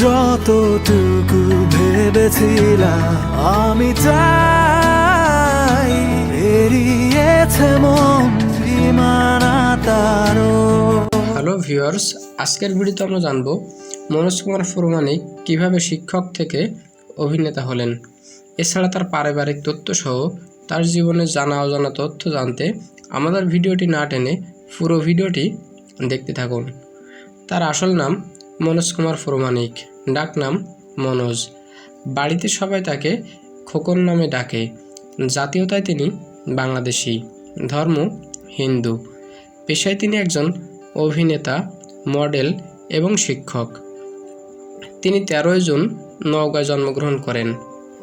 যতটুকু ভেবেছিলাম, আমি চাই এড়িয়েছে হ্যালো ভিউয়ার্স, আজকের ভিডিওতে আমরা জানব মনোজ কুমার ফুরমানিক কীভাবে শিক্ষক থেকে অভিনেতা হলেন। এছাড়া তার পারিবারিক তথ্য সহ তার জীবনে জানা অজানা তথ্য জানতে আমাদের ভিডিওটি না টেনে পুরো ভিডিওটি দেখতে থাকুন। তার আসল নাম মনোজ কুমার প্রমাণিক। ডাক নাম মনোজ। বাড়িতে সবাই তাকে খোকন নামে ডাকে। জাতীয়তায় তিনি বাংলাদেশি। ধর্ম হিন্দু। পেশায় তিনি একজন অভিনেতা, মডেল এবং শিক্ষক। তিনি তেরোই জুন নওগাঁয় জন্মগ্রহণ করেন।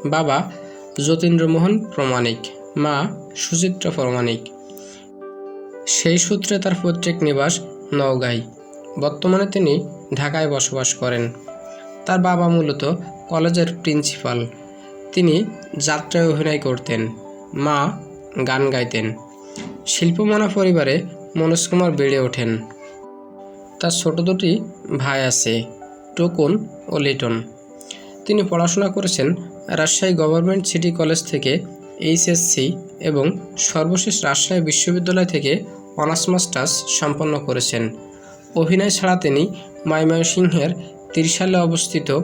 বাবা যতীন্দ্রমোহন প্রমাণিক, মা সুচিত্রা প্রমাণিক। সেই সূত্রে তার পৈতৃক নিবাস নওগাঁয়। বর্তমানে তিনি ঢাকায় বসবাস করেন। তার বাবা মূলত কলেজের প্রিন্সিপাল। তিনি যাত্রায় অভিনয় করতেন। মা গান গাইতেন। শিল্পমানা পরিবারে মনোজ কুমার বেড়ে ওঠেন। তার ছোট দুটি ভাই আছে, টোকন ও লিটন। তিনি পড়াশোনা করেছেন রাজশাহী গভর্নমেন্ট সিটি কলেজ থেকে এইচএসসি এবং সর্বশেষ রাজশাহী বিশ্ববিদ্যালয় থেকে অনার্স মাস্টার্স সম্পন্ন করেছেন। অভিনয় ছাড়া তিনি ময়মনসিংহের ত্রিশালে অবস্থিত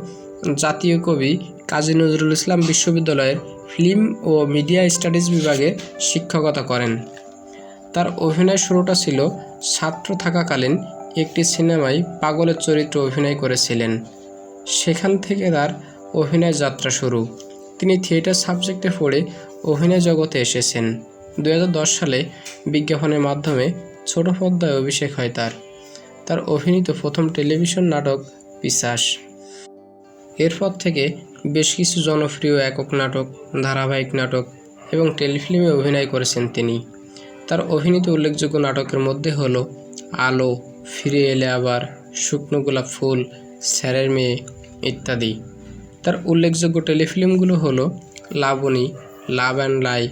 জাতীয় কবি কাজী নজরুল ইসলাম বিশ্ববিদ্যালয়ের ফিল্ম ও মিডিয়া স্টাডিজ বিভাগে শিক্ষকতা করেন। তার অভিনয় শুরুটা ছিল ছাত্র থাকাকালীন একটি সিনেমায় পাগলের চরিত্রে অভিনয় করেছিলেন। সেখান থেকে তার অভিনয় যাত্রা শুরু। তিনি থিয়েটার সাবজেক্টে পড়ে অভিনয় জগতে এসেছেন। দু হাজার দশ সালে বিজ্ঞাপনের মাধ্যমে ছোট পর্দায় অভিষেক হয় তার। তার অভিনীত প্রথম টেলিভিশন নাটক পিসাস। এরপর থেকে বেশ কিছু জনপ্রিয় একক নাটক, ধারাবাহিক নাটক এবং টেলিফিল্মে অভিনয় করেছেন তিনি। তার অভিনীত উল্লেখযোগ্য নাটকের মধ্যে হলো আলো, ফিরে এলে আবার, শুকনো গোলাপ ফুল, স্যারের মেয়ে ইত্যাদি। তার উল্লেখযোগ্য টেলিফিল্মগুলো হলো লাবণী, লাভ অ্যান্ড লাই,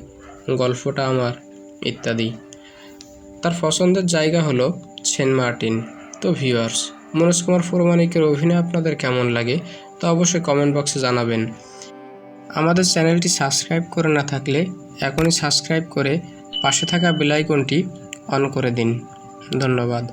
গল্পটা আমার ইত্যাদি। তার পছন্দের জায়গা হলো সেন্ট মার্টিন। তো ভিউয়ার্স, মনোজ কুমার ফুরমানিকের অভিনয় আপনাদের কেমন লাগে তা অবশ্যই কমেন্ট বক্সে জানাবেন। আমাদের চ্যানেলটি সাবস্ক্রাইব করে না থাকলে এখনই সাবস্ক্রাইব করে পাশে থাকা বেলাইকনটি অন করে দিন। ধন্যবাদ।